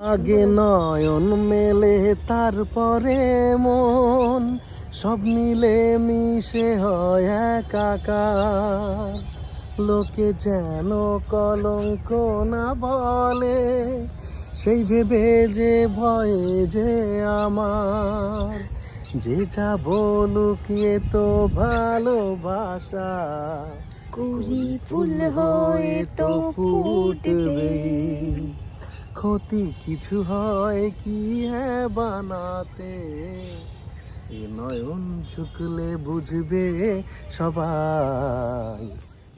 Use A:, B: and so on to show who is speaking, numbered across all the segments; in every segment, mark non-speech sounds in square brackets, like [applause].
A: আগে নয়ন মেলে, তারপরে মন। সব মিলে মিশে হয় একাকার। লোকে যেন কলঙ্ক না বলে, সেই ভেবে যে ভয়ে যে আমার। যে যা এ তো ভালোবাসা।
B: কুড়ি ফুল হয়ে তো ফুটবে।
A: ক্ষতি কিছু হয় কি হ্যাঁ বানাতে? এ নয়ন ঝুঁকলে বুঝবে সবাই।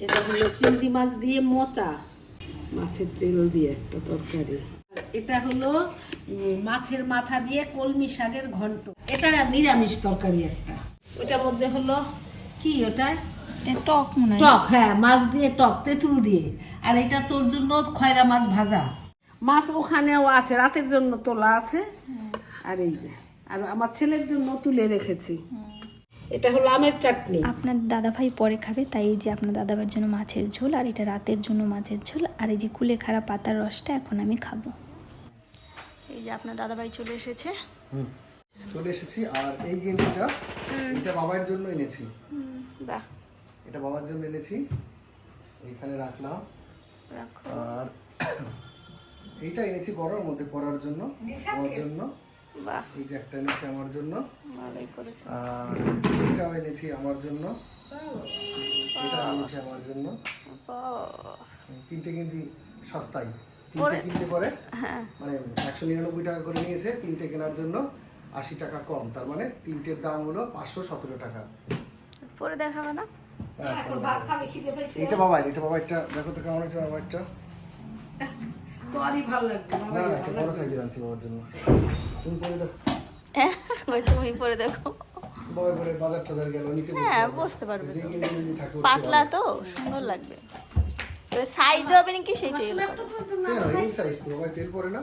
C: এটা হলো চিংড়ি মাছ দিয়ে মোচা মাছের তেল দিয়ে একটা তরকারি। এটা হলো মাছের মাথা দিয়ে কলমি শাকের ঘন্ট। এটা নিরামিষ তরকারি একটা। ওটার মধ্যে হলো কি ওটা?
B: টক মনে
C: টক হ্যাঁ মাছ দিয়ে টক তেঁতুল দিয়ে। আর এটা তোর জন্য খয়রা মাছ ভাজা। মাছ ওখানেও আছে রাতের জন্য তোলা আছে। আর এই যে আর আমার ছেলের জন্য তুলে রেখেছি। এটা হলো আমের চাটনি।
B: আপনার দাদাভাই পরে খাবে তাই এই যে আপনার দাদাভাইয়ের জন্য মাছের ঝোল আর এটা রাতের জন্য মাছের ঝোল আর এই যে কুলেখাড়া পাতার রসটা এখন আমি খাব। এই যে আপনার দাদাভাই চলে এসেছে।
A: হুম চলে এসেছি আর এই গেঞ্জিটা এটা বাবার জন্য এনেছি।
B: বাহ।
A: এটা বাবার জন্য এনেছি। এইখানে রাখলাম।
B: রাখো।
A: আর এইটা এনেছি গরমের মধ্যে পরার জন্য আমার জন্য।
B: বাহ।
A: এই যে একটা এনেছি আমার জন্য।
B: ভালোই করেছে।
A: আর এটাও এনেছি আমার জন্য। এটা এনেছি আমার জন্য। তিনটে কেজি সস্তায়। তিনটে কিনতে পরে?
B: হ্যাঁ।
A: মানে একশো নিরানব্বই টাকা করে নিয়েছে তিনটে কেনার জন্য আশি টাকা কম। তার মানে তিনটের দাম হলো পাঁচশো সতেরো টাকা।
B: পরে দেখাবে না?
C: এখন ভাত খাবে খিদে পাইছে।
A: এইটা বাবা এটা বাবা একটা দেখো তো কেমন হয়েছে বাবা একটা।
C: তোরই ভালো লাগবে
A: না না একটা বড় সাইজের আনছি বাবার জন্য। তুমি পরে দেখো।
B: ওই তুমি পরে দেখো।
A: বাবা পরে বাজার টাজার গেল নিচে
B: হ্যাঁ। বুঝতে পারবে পাতলা তো সুন্দর লাগবে। তবে সাইজ হবে নাকি সেইটাই
A: এই সাইজ তো বাবা তেল পরে না।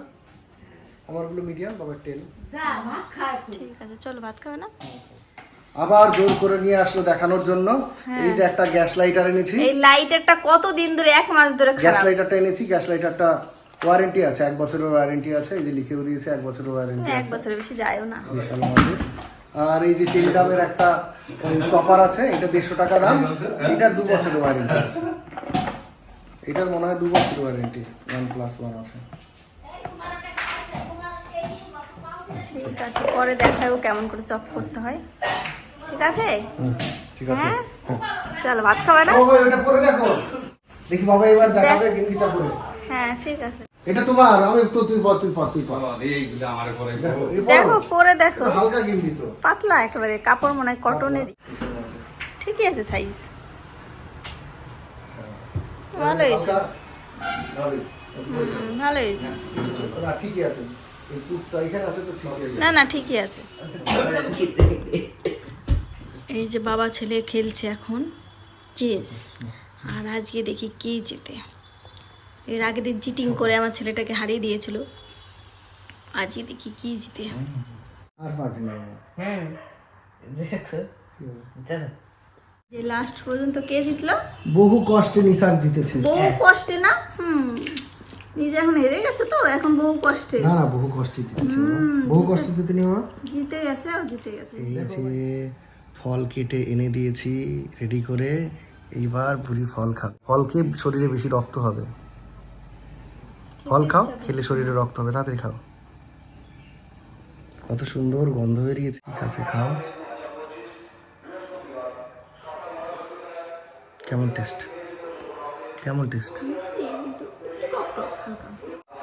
A: আমারগুলো মিডিয়াম বাবার তেল।
C: যা ভাত খা
B: ঠিক আছে চলো ভাত খাবে না?
A: আবার জোর করে নিয়ে আসলো দেখানোর জন্য।
B: হ্যাঁ।
A: এই যে একটা গ্যাস লাইটার এনেছি।
B: এই লাইটারটা কত দিন ধরে এক মাস ধরে
A: গ্যাস
B: খারাপ।
A: লাইটারটা এনেছি গ্যাস লাইটারটা ওয়ারেন্টি আছে এক বছরের ওয়ারেন্টি আছে এই যে লিখেও দিয়েছে এক বছরের ওয়ারেন্টি
B: এক বছরের বেশি যায়ও না।
A: বিশাল আর এই যে টেলিগ্রামের একটা চপার আছে এটা দেড়শো টাকা দাম এটার দু বছরের ওয়ারেন্টি আছে। এটার মনে হয় দু বছরের ওয়ারেন্টি ওয়ান প্লাস ওয়ান আছে।
B: ঠিক আছে পরে দেখাবো কেমন করে চপ করতে হয়। ঠিক আছে?
A: ঠিক আছে।
B: হ্যাঁ?
A: হ্যাঁ।
B: চলো ভাত খাবে না?
A: ও ভাই, ওটা পরে দেখো। দেখি বাবা এবার দেখাবে গেঞ্জিটা পরে।
B: হ্যাঁ ঠিক আছে।
A: এটা তোমার আমি তো তুই পর তুই পর তুই পর।
D: এইগুলো আমার পরে
A: দেখো এই পরে।
B: দেখো
A: হালকা গেঞ্জি তো
B: পাতলা একেবারে কাপড় মনে হয় কটনেরই ঠিকই আছে সাইজ ভালো হয়েছে। ভালো হয়েছে।
A: না ঠিকই আছে। এই কুর্তা এখানে আছে তো ঠিকই আছে।
B: না না ঠিকই আছে। এই যে বাবা ছেলে খেলছে এখন চেস। আর আজকে দেখি কে জিতে। এর আগের দিন চিটিং করে আমার ছেলেটাকে হারিয়ে দিয়েছিল। আজকে দেখি কি জিতে।
A: আর পারবি না।
E: হ্যাঁ দেখো।
B: যে লাস্ট পর্যন্ত কে জিতলো?
A: বহু কষ্টে নিসার জিতেছে।
B: বহু কষ্টে না? হুম। নিজে এখন হেরে গেছে তো এখন বহু কষ্টে।
A: না না বহু কষ্টে জিতেছে। বহু কষ্টে জিতে নি বাবা
B: জিতে গেছে আর জিতে গেছে।
A: এই যে ফল কেটে এনে দিয়েছি রেডি করে এইবার বুড়ি ফল খাবে ফল খেয়ে শরীরে বেশি রক্ত হবে। ফল খাও খেলে শরীরে রক্ত হবে তাড়াতাড়ি খাও। কত সুন্দর গন্ধ বেরিয়েছে। ঠিক আছে খাও। কেমন টেস্ট? কেমন টেস্ট?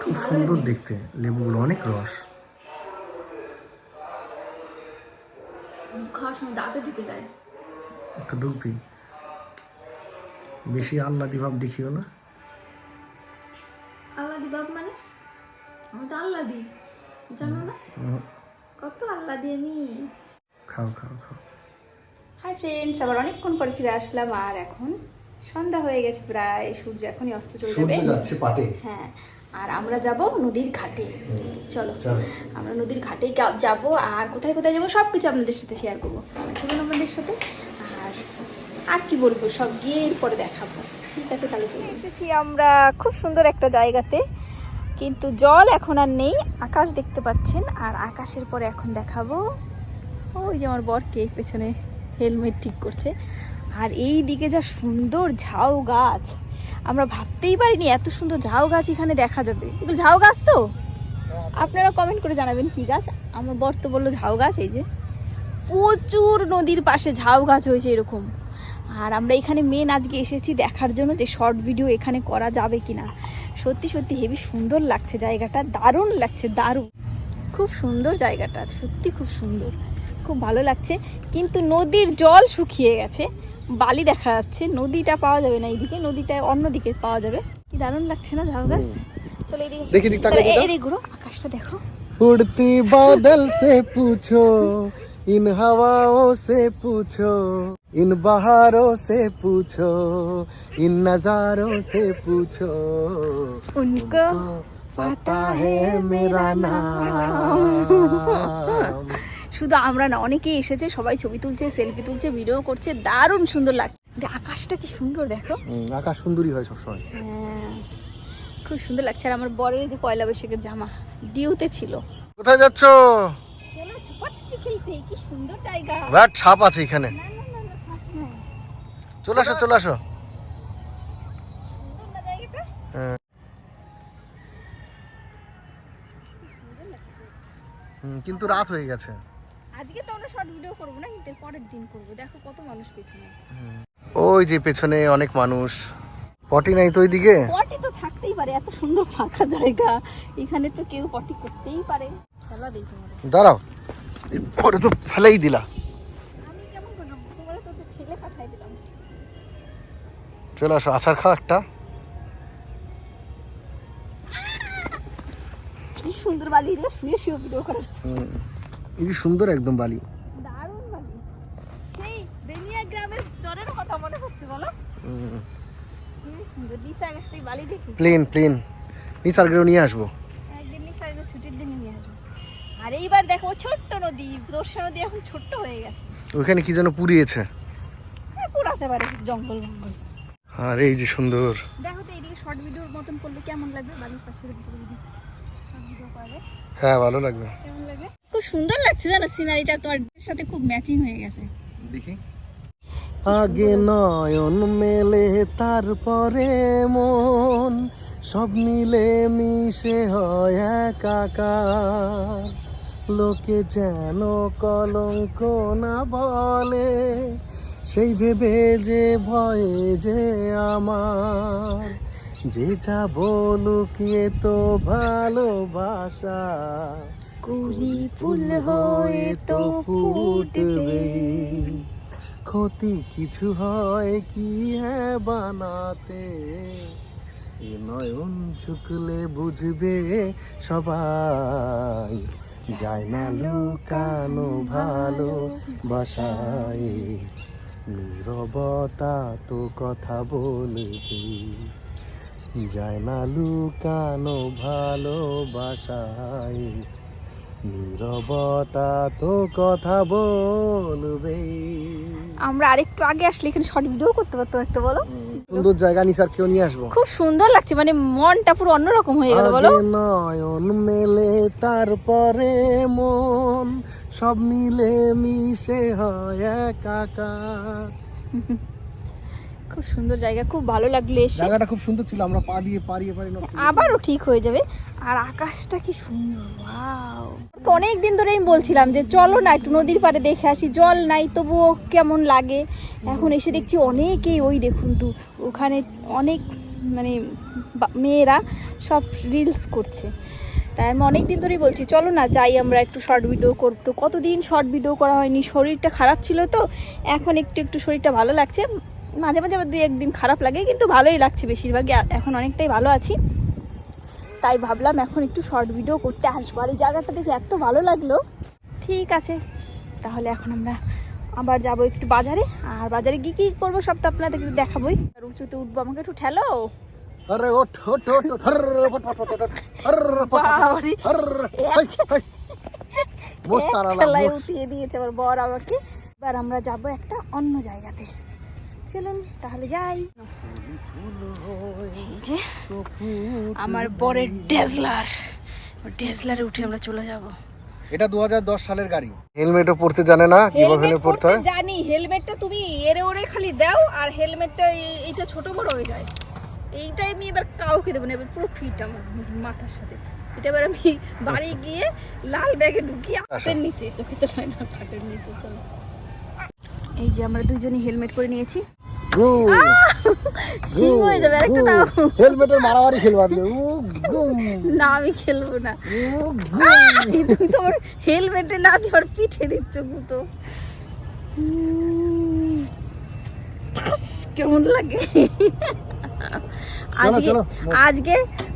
A: খুব সুন্দর দেখতে লেবুগুলো অনেক রস।
B: খাওয়ার সময় দাঁতে ঢুকে যায়।
A: তো ঢুকবি। বেশি আল্লাদি ভাব দেখিও না।
B: আল্লাদি বাপ মানে? আমি তো আল্লাদি জানো না? কত আল্লাদি আমি।
A: খাও খাও খাও।
B: হাই ফ্রেন্ডস আবার অনেকক্ষণ পর ফিরে আসলাম আর এখন সন্ধ্যা হয়ে গেছে প্রায় সূর্য এখনই অস্ত চলে যাবে।
A: সূর্য যাচ্ছে পাটে।
B: হ্যাঁ আর আমরা যাব নদীর ঘাটে। চলো
A: চলো।
B: আমরা নদীর ঘাটে যাব আর কোথায় কোথায় যাব সব কিছু আপনাদের সাথে শেয়ার করব। চলুন আপনাদের সাথে। আর আর কি বলব সব গিয়ে পরে দেখাবো। ঠিক আছে তাহলে চলে এসেছি আমরা খুব সুন্দর একটা জায়গাতে কিন্তু জল এখন আর নেই আকাশ দেখতে পাচ্ছেন আর আকাশের পরে এখন দেখাবো ওই যে আমার বরকে পেছনে হেলমেট ঠিক করছে আর এই দিকে যা সুন্দর ঝাউ গাছ। আমরা ভাবতেই পারিনি এত সুন্দর ঝাউ গাছ এখানে দেখা যাবে। এগুলো ঝাউ গাছ তো? আপনারা কমেন্ট করে জানাবেন কি গাছ। আমার বর তো বলল ঝাউ গাছ এই যে প্রচুর নদীর পাশে ঝাউ গাছ হয়েছে এরকম। আর আমরা এখানে মেন আজকে এসেছি দেখার জন্য যে শর্ট ভিডিও এখানে করা যাবে কি না সত্যি সত্যি হেভি সুন্দর লাগছে জায়গাটা দারুণ লাগছে দারুণ। খুব সুন্দর জায়গাটা সত্যি খুব সুন্দর। খুব ভালো লাগছে কিন্তু নদীর জল শুকিয়ে গেছে বালি দেখা যাচ্ছে নদীটা পাওয়া যাবে না এইদিকে নদীটা অন্যদিকে পাওয়া যাবে। কি দারুণ লাগছে না ঝাউ গাছ? চলো এদিকে আকাশটা দেখো।
A: উড়তি বাদল সে পুছো इन हवाओं से पूछो इन बहारों से पूछो इन नजारों से पूछो
B: उनको
A: पता है मेरा नाम
B: শুধু আমরা না অনেকেই এসেছে সবাই ছবি তুলছে সেলফি তুলছে ভিডিও করছে দারুণ সুন্দর লাগছে দে- আকাশটা কি সুন্দর দেখো
A: হুম, আকাশ সুন্দরী হয় সবসময়
B: হ্যাঁ, খুব সুন্দর লাগছে আর আমার বরের এই যে পয়লা বৈশাখের জামা ডিউতে ছিল
A: কোথায় যাচ্ছ
B: চলো ছুপাছুপি খেলতে কি সুন্দর জায়গা।
A: বিরাট ছাপ আছে এখানে। চলে আসো চলে আসো? হ্যাঁ। হুম, কিন্তু রাত হয়ে গেছে।
B: আজকে তো আমরা শর্ট ভিডিও করব না কিন্তু পরের দিন করব। দেখো কত মানুষ পেছনে।
A: ওই যে পেছনে অনেক মানুষ। পটি নাই তো ওইদিকে?
B: পটি তো থাকতেই পারে এত সুন্দর ফাঁকা জায়গা। এখানে তো কেউ পটি করতেই পারে।
A: দাঁড়াও। পরে তো ফেলেই দিলা। চলে আসো আচার খাও একটা।
B: কি সুন্দর বালি রে শুয়ে শুয়ে ভিডিও করা
A: এই যে সুন্দর একদম বালি।
B: দারুণ বালি। সেই বেনিয়া গ্রামের চরের কথা মনে বলো।
A: Plane plane. নিসার্গেও নিয়ে আসব
B: একদিন নিচে আগে ছুটির দিনে নিয়ে আসব আর এইবার দেখো ছোট্ট নদী দর্শা নদী এখন ছোট্ট হয়ে গেছে।
A: ওইখানে কি যেন পুড়িয়েছে?
B: হ্যাঁ, পুরাতে পারে কিছু জঙ্গল জঙ্গল
A: আর এই যে সুন্দর।
B: দেখো তো এইদিকে শর্ট ভিডিওর মতন করলে কেমন লাগবে? বাড়ির ভিডিও
A: হ্যাঁ ভালো লাগবে।
B: কেমন লাগবে? খুব সুন্দর লাগছে জানো সিনারিটা তোমার সাথে খুব ম্যাচিং হয়ে গেছে।
A: দেখি। আগে নয়ন মেলে তারপরে মন। সব মিলে মিশে হয় একাকার। লোকে যেন কলঙ্ক না বলে সেই ভেবে যে ভয়ে যে আমার। যে যা বলুক এ তো ভালোবাসা।
B: কুড়ি ফুল হয়ে তো ফুটবে।
A: ক্ষতি কিছু হয় কি হ্যাঁ বানাতে? এ নয়ন ঝুঁকলে বুঝবে সবাই। যায় না লুকানো ভালো বাসায়। নীরবতা তো কথা বলবে। যায় না লুকানো ভালোবাসায় নীরবতা তো কথা বলবে।
B: আমরা আরেকটু আগে আসলে এখানে শর্ট ভিডিও করতে পারতাম একটা বলো?
A: সুন্দর জায়গা নিসার কেউ নিয়ে আসব?
B: খুব সুন্দর লাগছে মানে মনটা পুরো অন্যরকম হয়ে গেল বলো?
A: নয়ন মেলে তারপরে মন। সব মিলে মিশে হয় একাকার। [laughs]
B: খুব সুন্দর জায়গা খুব ভালো লাগল এসে।
A: জায়গাটা খুব সুন্দর ছিল আমরা পা দিয়ে পারিয়ে পারি না
B: আবারও ঠিক হয়ে যাবে। আর আকাশটা কি সুন্দর ওয়াও। অনেক দিন ধরে আমি বলছিলাম যে চলো না একটু নদীর পাড়ে দেখে আসি জল নাই তবুও কেমন লাগে। এখন এসে দেখছি অনেকেই ওই দেখুন তো ওখানে অনেক মানে মেয়েরা সব রিলস করছে। তাই আমি অনেক দিন ধরেই বলছি চলো না যাই আমরা একটু শর্ট ভিডিও করতো কতদিন শর্ট ভিডিও করা হয়নি? শরীরটা খারাপ ছিল তো এখন একটু একটু শরীরটা ভালো লাগছে। মাঝে মাঝে আবার দুই একদিন খারাপ লাগে কিন্তু ভালোই লাগছে বেশিরভাগই। এখন অনেকটাই ভালো আছি। তাই ভাবলাম এখন একটু শর্ট ভিডিও করতে আসব। আর এই জায়গাটা দেখে এত ভালো লাগল। ঠিক আছে তাহলে এখন আমরা আবার যাব একটু বাজারে। আর বাজারে গিয়ে কী করব সব তো আপনাদেরকে দেখাবোই। আর উঁচুতে উঠবো আমাকে একটু ঠেলো
A: আরে ওঠ ওঠ ওঠ
B: উঠিয়ে দিয়েছে আমার বর আমাকে। এবার আমরা যাব একটা অন্য জায়গাতে। চলুন তাহলে যাই। এই যে আমার বরের ডেজলার। ডেজলারে উঠে আমরা চলে যাব।
A: এটা দু হাজার দশ সালের গাড়ি। হেলমেটও পড়তে জানে না কীভাবে হেলমেট পড়তে হয়?
B: জানি হেলমেটটা তুমি এরে ওরে খালি দাও আর হেলমেটটা এইটা ছোট বড় হয়ে যায়। এইটাই আমি এবার কাউকে দেবো না এবার পুরো ফিট আমার মাথার সাথে। এটা এবার আমি বাড়ি গিয়ে লাল ব্যাগে ঢুকিয়ে হাতের নিচে চোখে তো না হাতের নিচে চলো। এই যে আমরা দুজনই হেলমেট করে নিয়েছি। সিং হয়ে যাবে আরেকটা দাও
A: হেলমেটের মারামারি খেলব আজকে।
B: না আমি খেলব না।
A: উ,
B: তুমি তো হেলমেটে না দিয়ে আমার পিঠে দিচ্ছ গুতো। কেমন লাগে? আজকে আজকে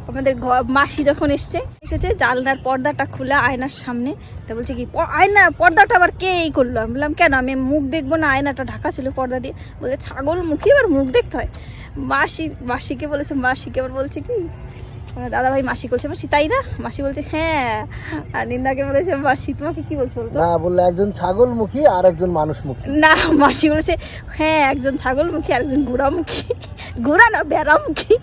B: আমাদের মাসি যখন এসছে এসেছে জানলার পর্দাটা খোলা আয়নার সামনে। তা বলছে কি "প- আয়না পর্দাটা আবার কে এই করল? আমি বললাম কেন? আমি মুখ দেখব না আয়নাটা ঢাকা ছিল পর্দা দিয়ে। বলছে ছাগল মুখে আবার মুখ দেখতে হয়? মাসি মাসিকে বলেছে মাসিকে আবার বলছে কি দাদা ভাই মাসি বলছে মাসি তাই না? মাসি বলছে হ্যাঁ। আর নিন্দাকে বলেছে মাসি তোমাকে কি বলছো বলতো?
A: না বললে একজন ছাগল মুখী আর একজন মানুষ মুখী।
B: না মাসি বলেছে হ্যাঁ একজন ছাগল মুখী আর একজন গুড়া মুখী। গুড়া না বেড়া মুখী।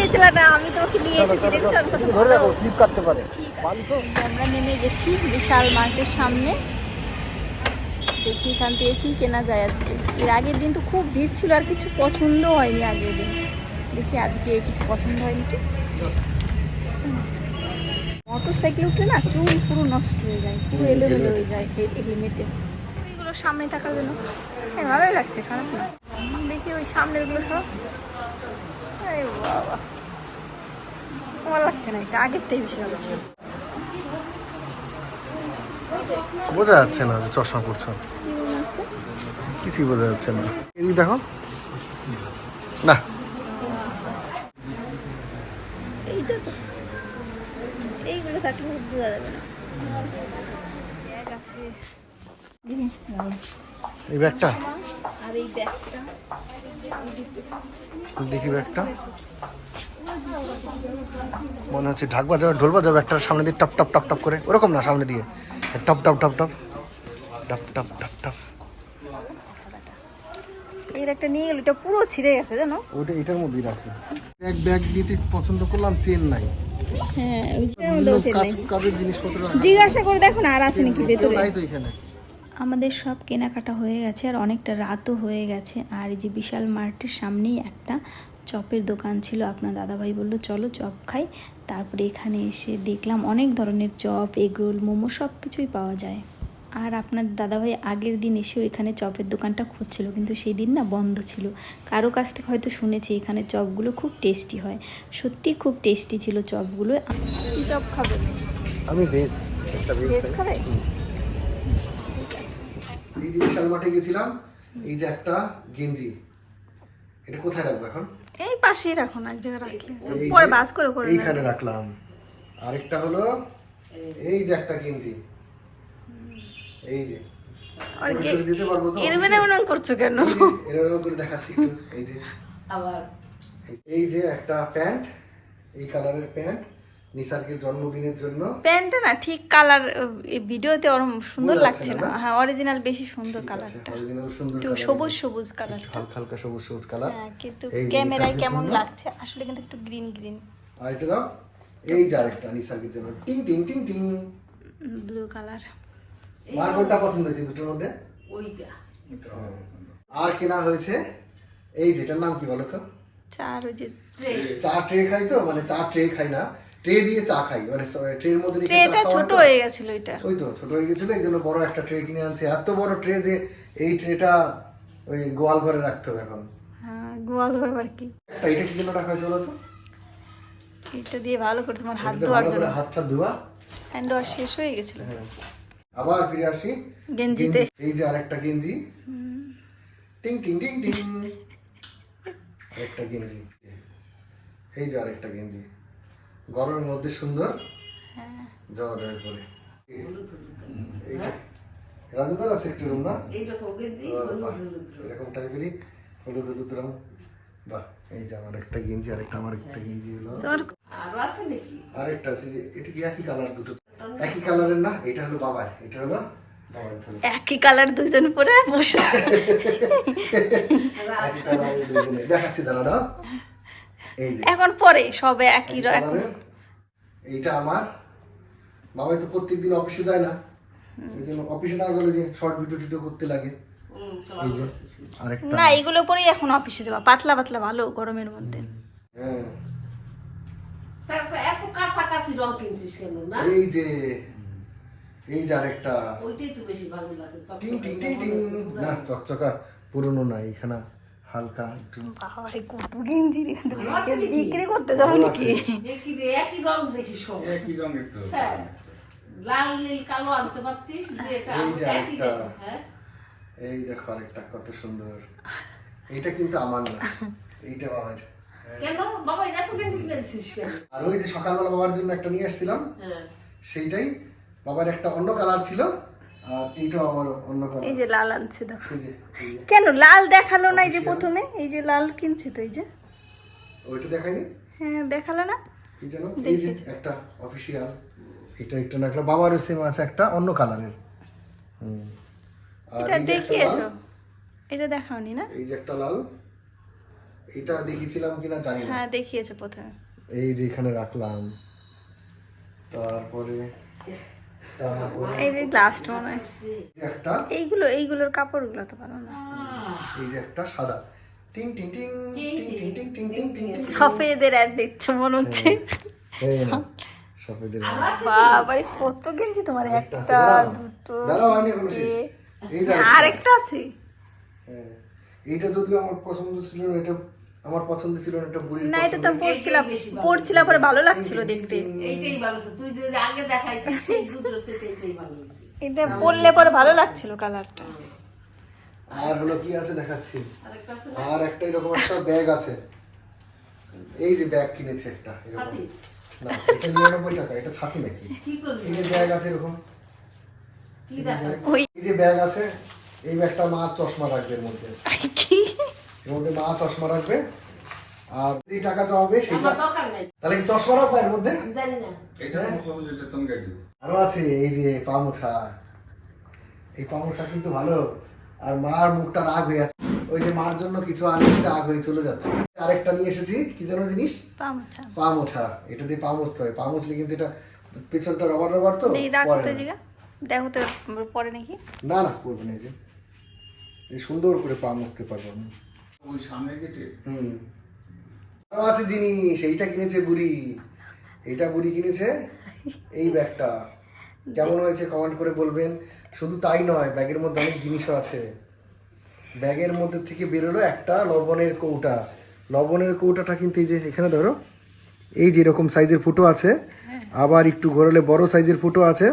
B: চেয়েছিল না আমি তোমাকে নিয়ে এসেছি দেখছ? আমি কত
A: ধরে রাখো স্লিপ কাটতে পারে।
B: আমরা নেমে গেছি বিশাল মার্কেটের সামনে। দেখি এখান থেকে কি কেনা যায় আজকে। এর আগের দিন তো খুব ভিড় ছিল আর কিছু পছন্দ হয়নি আগের দিন। দেখি আজকে কিছু পছন্দ হয়নি কি? মোটর সাইকেল উঠলে না চুল পুরো নষ্ট হয়ে যায় পুরো এলোমেলো হয়ে যায় হেলমেটে এগুলো সামনে থাকার জন্য। হ্যাঁ ভালোই লাগছে খারাপ না। দেখি ওই সামনেরগুলো সব। বাবা। আমার লাগছে না এটা আগেরটাই বেশি ভালো ছিল।
A: বোঝা যাচ্ছে না যে চশমা পড়ছো কিছুই বোঝা যাচ্ছে না। এদিকে দেখো। না।
B: এইটা তো। এইগুলো থাকলে বোঝা যাবে না।
A: এই ব্যাগটা?
B: আর এই ব্যাগটা।
A: দেখি ব্যাগটা। মনে হচ্ছে ঢাক বাজাবে ঢোল বাজাবে একটা সামনে দিয়ে টপ টপ টপ টপ করে। ওরকম না সামনে দিয়ে। Top top top top. Top top top top.
B: এর একটা নিয়ে গেল এটা পুরো ছিঁড়ে গেছে জানো?
A: ওটা এটার মধ্যেই রাখি। ব্যাগ ব্যাগ নিতে পছন্দ করলাম চেন নাই।
B: হ্যাঁ
A: কাজের জিনিসপত্র
B: জিজ্ঞাসা করে দেখো না আর আছে নাকি ভেতরে।
A: নাই তো এখানে।
D: আমাদের সব কেনাকাটা হয়ে গেছে আর অনেকটা রাতও হয়ে গেছে। আর এই যে বিশাল মার্টের সামনেই একটা চপের দোকান ছিল। আপনার দাদাভাই বলল চলো চপ খাই। তারপরে এখানে এসে দেখলাম অনেক ধরনের চপ এগরোল মোমো সব কিছুই পাওয়া যায়। আর আপনার দাদাভাই আগের দিন এসেও এখানে চপের দোকানটা খুঁজছিল কিন্তু সেই দিন না বন্ধ ছিল। কারও কাছ থেকে হয়তো শুনেছি এখানে চপগুলো খুব টেস্টি হয়। সত্যি খুব টেস্টি ছিল চপগুলো।
B: কি সব খাবে?
A: আমি ভেজ ভেজ
B: ভেজ খাবে?
A: এই যে বিশাল মাঠে গেছিলাম এই যে একটা গেঞ্জি। এটা কোথায় রাখব এখন?
B: এই পাশেই রাখো না এক জায়গায় রাখলে। পরে বাজ করে করে
A: এইখানে রাখলাম। আরেকটা হলো এই যে একটা গেঞ্জি। এই যে। দিতে পারব তো?
B: এরম এরম করছ কেন?
A: এরকম করে দেখাচ্ছি একটু। এই যে।
C: আবার।
A: এই যে একটা প্যান্ট এই কালারের প্যান্ট। নিসার্গের জন্মদিনের জন্য।
B: প্যান্টটা না ঠিক কালার ভিডিওতে ওরম সুন্দর লাগছে না? হ্যাঁ অরিজিনাল বেশি সুন্দর কালারটা।
A: অরিজিনাল সুন্দর
B: একটু সবুজ সবুজ কালারটা।
A: হালকা হালকা সবুজ সবুজ কালার।
B: হ্যাঁ কিন্তু
A: এই
B: ক্যামেরায় কেমন লাগছে? আসলে কিন্তু একটু গ্রিন গ্রিন।
A: আর এটা দাও। এই যে আরেকটা নিসার্গের জন্য। টিং টিং টিং টিং।
B: ব্লু কালার
A: মার কোনটা পছন্দ হয়েছে দুটোর মধ্যে?
C: ওইটা।
A: আর কেনা হয়েছে? এই যেটার নাম কি বলো তো?
B: চার ওই যে
A: চা ট্রে খাই তো? মানে চা ট্রে খাই না। ট্রে দিয়ে চা খাই। মানে ট্রের মধ্যে হয়
B: ছোট হয়ে গেছিল এটা।
A: ওই তো ছোট হয়ে গেছিল এই জন্য বড় একটা ট্রে কিনে আনছি। এত বড় ট্রে যে এই ট্রেটা ওই গোয়াল ঘরে রাখতে হবে এখন।
B: হ্যাঁ গোয়াল ঘর আর কি?
A: এটা কি জন্য রাখা হয়েছে বলো তো?
B: এটা দিয়ে ভালো করে তোমার হাত ধোয়ার জন্য
A: করে হাতটা ধোয়া।
B: হ্যান্ড ওয়াশ শেষ হয়ে গেছিল।
A: হ্যাঁ। আবার ফিরে আসি।
B: গেঞ্জিতে।
A: এই যে আরেকটা গেঞ্জি। টিং টিং টিং টিং। আরেকটা গেঞ্জি। এই যে আরেকটা গেঞ্জি। গরমের মধ্যে সুন্দর? যাওয়া যায় পরে। এইটা? রাজুদার আছে একটু রুম না? এরকম টাইপেরই হলুদ হলুদ রং বাহ এই যে আমার একটা গেঞ্জি আরেকটা আমার একটা গেঞ্জি হলো। আরেকটা আছে যে এটা কি একই কালার দুটো? একই কালারের না? এটা হলো বাবার। এটা হলো বাবার
B: একই কালার দুজন পরে বসে।
A: দেখাচ্ছি দাঁড়া দাও
B: এখন পরে সবে একই রকম।
A: এইটা আমার। বাবাই তো প্রত্যেকদিন অফিসে যায় না। এই জন্য অফিসে না গেলে যে শর্ট ভিডিও টিডিও করতে লাগে। এই যে আরেকটা।
B: না এগুলো পরেই এখন অফিসে যাবা। পাতলা পাতলা ভালো গরমের মধ্যে।
A: হ্যাঁ।
C: এত কাছাকাছি রং কিনছিস কেন না?
A: এই যে এই যে আরেকটা।
C: ওইটাই তো বেশি ভালো লাগছে
A: টিং টিং টিং টিং। না চকচকা পুরনো না এখানে হালকা একটু।
B: বাবারে কত গেঞ্জি বিক্রি করতে যাব নাকি।
C: একই রে একই রং দেখি সব।
F: একই রঙের তো।
C: হ্যাঁ। লাল নীল কালো আনতে পারতিস
A: এই যে
C: একই
A: একটা।
C: হ্যাঁ।
A: এই দেখো আরেকটা কত সুন্দর। এইটা কিন্তু আমার না। এইটা বাবার।
C: কেন? বাবা এত গেঞ্জি কিনছিস কেন?
A: আর ওই যে সকালবেলা বাবার জন্য একটা নিয়ে আসছিলাম
C: হ্যাঁ।
A: সেইটাই। বাবার একটা অন্য কালার ছিল
B: এই যে লাল আনছে দেখো। কেন লাল দেখাল না এই যে প্রথমে? এই যে লাল কিনছে তো এই যে।
A: ওইটা দেখাইনি
B: হ্যাঁ দেখাল না?
A: কি এই যে একটা অফিসিয়াল এটা একটা না একটা বাবারও সেম আছে একটা অন্য কালারের। হুম।
B: এটা দেখিয়েছো? এটা দেখাওনি না?
A: এই যে একটা লাল। এটা দেখিয়েছিলাম কিনা জানি না।
B: হ্যাঁ দেখিয়েছো প্রথমে।
A: এই যে এখানে রাখলাম। তারপরে
B: এই যে লাস্ট মনে হয়
A: একটা
B: এইগুলো এইগুলোর কাপড়গুলো তো পারো না
A: এই যে একটা সাদা টিং টিং টিং টিং টিং টিং টিং টিং টিং টিং
B: সফেদের অ্যাড দিচ্ছ মনে হচ্ছে
A: সফেদের
B: বাবারে কত গেঞ্জি তোমার
A: একটা।
B: দুটো
A: আরেকটা।
B: আরেকটা আছে
A: হ্যাঁ। এইটা যদিও আমার পছন্দ ছিল এটা আমার পছন্দ ছিল না এটা বুড়ির
B: না এটা তো পড়ছিলাম
C: ভালো।
B: পড়ছিলাম পরে ভালো লাগছিল দেখতে।
C: এইটাই ভালো। তুই যে আগে দেখাইছিস সেই দুটোর সাথে এইটাই ভালো
B: এটা পরলে পরে ভালো লাগছিল কালারটা।
A: আর হলো কি আছে দেখাচ্ছি? আর একটা এরকম একটা ব্যাগ আছে। এই যে ব্যাগ কিনেছে একটা এরকম। না এটা নিরানব্বই টাকা এটা ছাতি নাকি?
C: কি করবি
A: এই যে ব্যাগ আছে এরকম।
C: কি দেখা
B: ওই
A: এই যে ব্যাগ আছে এই ব্যাগটা মা চশমা রাখবে এর মধ্যে।
B: কি
A: এর মধ্যে মা চশমা রাখবে। আর যে টাকা চাওয়াবে সেটা।
C: আমার দরকার নাই।
A: তাহলে কি চশমা রাখবে এর মধ্যে?
F: দিব
A: আরও আছে এই যে পামোছা এই পামোছা কিন্তু ভালো। আর মার মুখটা রাগ হয়ে আছে। ওই যে মার জন্য কিছু আনি রাগ হয়ে চলে যাচ্ছে। আরেকটা নিয়ে এসেছি কি যেন জিনিস?
B: পামছা
A: পা মোছা। এটা দিয়ে পা মুছতে হয়। পা মুছলে কিন্তু এটা পেছনটা রবার রবার তো।
B: দেখো তো পরে নাকি?
A: না না করবে না এই যে। সুন্দর করে পা মুছতে পারব আমি।
F: ওই সামনে গেটে?
A: হুম। আরও আছে জিনিস এইটা কিনেছে বুড়ি। এইটা বুড়ি কিনেছে এই ব্যাগটা। কেমন হয়েছে কমেন্ট করে বলবেন। শুধু তাই নয় ব্যাগের মধ্যে অনেক জিনিসও আছে। ব্যাগের মধ্যে থেকে বেরোলো একটা লবণের কৌটা। লবণের কৌটাটা কিন্তু এই যে এখানে ধরো এই যে এরকম সাইজের ফুটো আছে আবার একটু ঘোরালে বড় সাইজের ফুটো আছে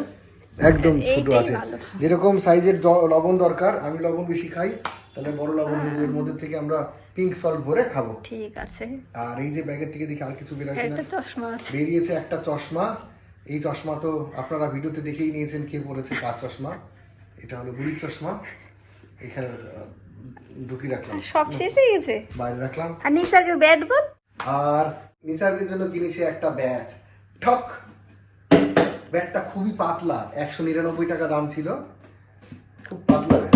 A: একদম ফুটো আছে। যেরকম সাইজের লবণ দরকার আমি লবণ বেশি খাই। তাহলে বড় লবণ
B: হ্যাঁ।
A: এর মধ্যে থেকে আমরা পিঙ্ক সল্ট ভরে খাব।
B: ঠিক আছে।
A: আর এই যে ব্যাগের থেকে দেখি আর কিছু বেরোয় কিনা
B: একটা চশমা আছে।
A: বেরিয়েছে একটা চশমা। এই চশমা তো আপনারা ভিডিওতে দেখেই নিয়েছেন কে পরেছে কার চশমা। এটা হলো বুড়ির চশমা। এখানে ঢুকিয়ে রাখলাম।
B: সব শেষ হয়ে গেছে?
A: বাইরে রাখলাম।
B: আর নিসার্গের ব্যাট বল?
A: আর নিসার্গের জন্য কিনেছি একটা ব্যাট ঠক! ব্যাটটা খুবই পাতলা। একশো নিরানব্বই টাকা দাম ছিল। খুব পাতলা ব্যাট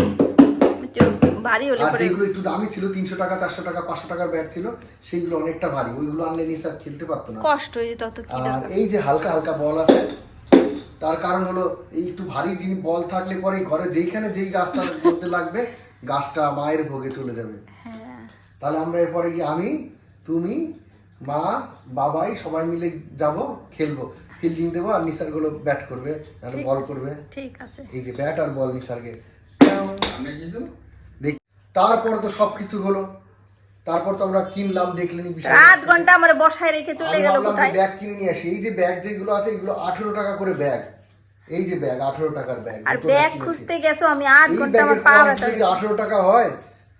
B: বাড়ি হলে
A: আর
B: পরে
A: যেগুলো একটু দামি ছিল তিনশো টাকা চারশো টাকা পাঁচশো টাকার ব্যাট ছিল সেইগুলো অনেকটা ভারী। ওইগুলো আনলে নিসার খেলতে পারতো না।
B: কষ্ট যেত অত কি
A: আর এই যে হালকা হালকা বল আছে তার কারণ হলো এই একটু ভারী জিনিস বল থাকলে পরে ঘরে যেইখানে যেই গাছটার মধ্যে লাগবে গাছটা মায়ের ভোগে চলে যাবে।
B: হ্যাঁ।
A: তাহলে আমরা এরপরে গিয়ে আমি তুমি মা বাবাই সবাই মিলে যাব খেলব। ফিল্ডিং দেবো আর নিসারগুলো ব্যাট করবে নাহলে বল করবে।
B: ঠিক আছে।
A: এই যে ব্যাট আর বল নিসারকে।
F: সামনে কি তো
A: দেখ তারপর তো সবকিছু হলো। তারপর তো আমরা কিনলাম দেখলেনি বিষয়
B: আধ ঘণ্টা আমার বসায় রেখে চলে গেল কোথায়?
A: ব্যাগ কিনে নিয়ে আসি। এই যে ব্যাগ যেগুলো আছে এগুলো আঠেরো টাকা করে ব্যাগ। এই যে ব্যাগ আঠেরো টাকার ব্যাগ
B: আর ব্যাগ খুঁজতে গেছো আমি আধ ঘণ্টা আমার পা ব্যথা
A: যদি আঠেরো টাকা হয়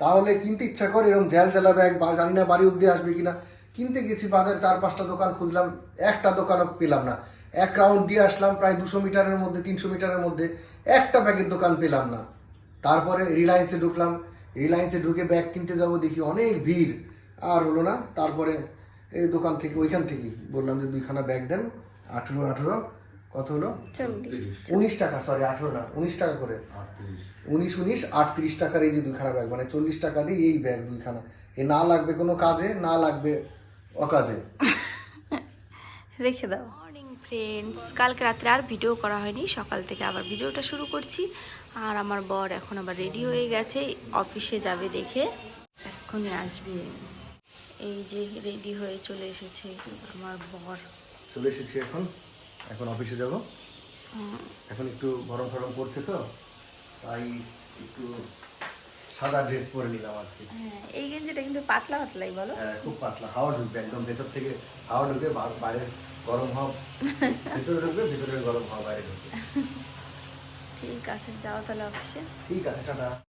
A: তাহলে কিনতে ইচ্ছা করে এরকম ঝ্যাল ঝালা ব্যাগ বা জানি না বাড়ি অব্দি আসবে কিনা। কিনতে গেছি বাজারে চার পাঁচটা দোকান খুঁজলাম একটা দোকানও পেলাম না। এক রাউন্ড দিয়ে আসলাম প্রায় দুশো মিটারের মধ্যে তিনশো মিটারের মধ্যে একটা ব্যাগের দোকান পেলাম না। তারপরে রিলায়েন্সে ঢুকলাম রিলায়েন্সে ঢুকে ব্যাগ কিনতে যাব দেখি অনেক ভিড়। আর হলো না তারপরে এই দোকান থেকে ওইখান থেকে বললাম যে দুইখানা ব্যাগ দেন আঠেরো আঠেরো কত হলো? উনিশ টাকা সরি আঠেরো না উনিশ টাকা করে। উনিশ উনিশ আটত্রিশ টাকার এই যে দুইখানা ব্যাগ মানে চল্লিশ টাকা দিয়ে এই ব্যাগ দুইখানা। এ না লাগবে কোনো কাজে না লাগবে অকাজে। [laughs]
B: রেখে দাও। ফ্রেন্ডস কালকে রাত্রে আর ভিডিও করা হয়নি। সকাল থেকে আবার ভিডিওটা শুরু করছি। আর আমার বর এখন আবার রেডি হয়ে গেছে অফিসে যাবে দেখে। এক্ষুনি আসবে। এই যে রেডি হয়ে চলে এসেছে আমার বর।
A: চলে এসেছি এখন। এখন অফিসে যাব। এখন একটু গরম ফরম করছে তো তাই একটু সাদা ড্রেস পরে নিলাম আজকে।
B: হ্যাঁ এই গেঞ্জিটা কিন্তু পাতলা পাতলাই বলো।
A: হ্যাঁ, খুব পাতলা হাওয়া ঢুকবে একদম ভেতর থেকে হাওয়া ঢুকে বাইরের গরম হব ভিতরে ঢুকবে ভিতরে গরম হব বাইরে ঢুকবে। [laughs]
B: ঠিক আছে যাও তাহলে অফিসে।
A: ঠিক আছে টাটা।